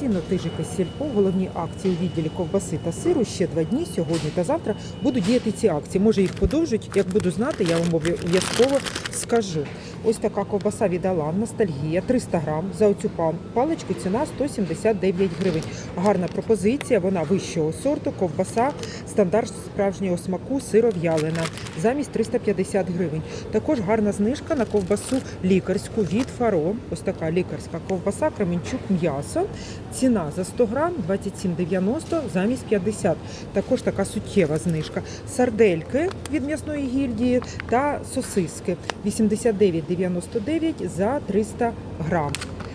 Сінотижики сільпо, головні акції у відділі ковбаси та сиру ще два дні, сьогодні та завтра будуть діяти ці акції. Може їх подовжать, як буду знати, я вам обов'язково скажу. Ось така ковбаса від Алан, ностальгія, 300 грам. За оцю паличку ціна 179 гривень. Гарна пропозиція, вона вищого сорту, ковбаса, стандарт справжнього смаку, сиров'ялина. Замість 350 гривень. Також гарна знижка на ковбасу лікарську від Фаро. Ось така лікарська ковбаса, Кременчук м'ясо. Ціна за 100 грам 27,90 замість 50. Також така суттєва знижка. Сардельки від м'ясної гільдії та сосиски 89,99 за 300 грам.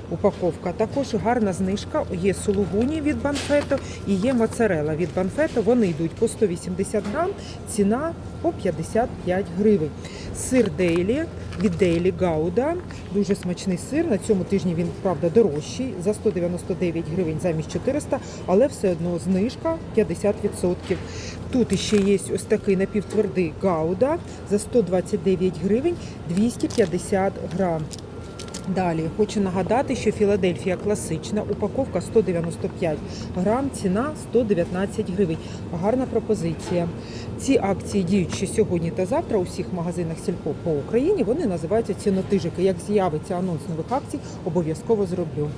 Упаковка також гарна знижка. Є сулугуні від банфето і є моцарела від банфето. Вони йдуть по 180 грам, ціна по 55 гривень. Сир Дейлі від Дейлі Гауда. Дуже смачний сир. На цьому тижні він, правда, дорожчий за 199 гривень замість 400, але все одно знижка 50%. Тут ще є ось такий напівтвердий Гауда за 129 гривень 250 грам. Далі хочу нагадати, що Філадельфія класична, упаковка 195 грам, ціна 119 гривень. Гарна пропозиція. Ці акції діють ще сьогодні та завтра у всіх магазинах сільпо по Україні. Вони називаються цінотижики. Як з'явиться анонс нових акцій, обов'язково зроблю.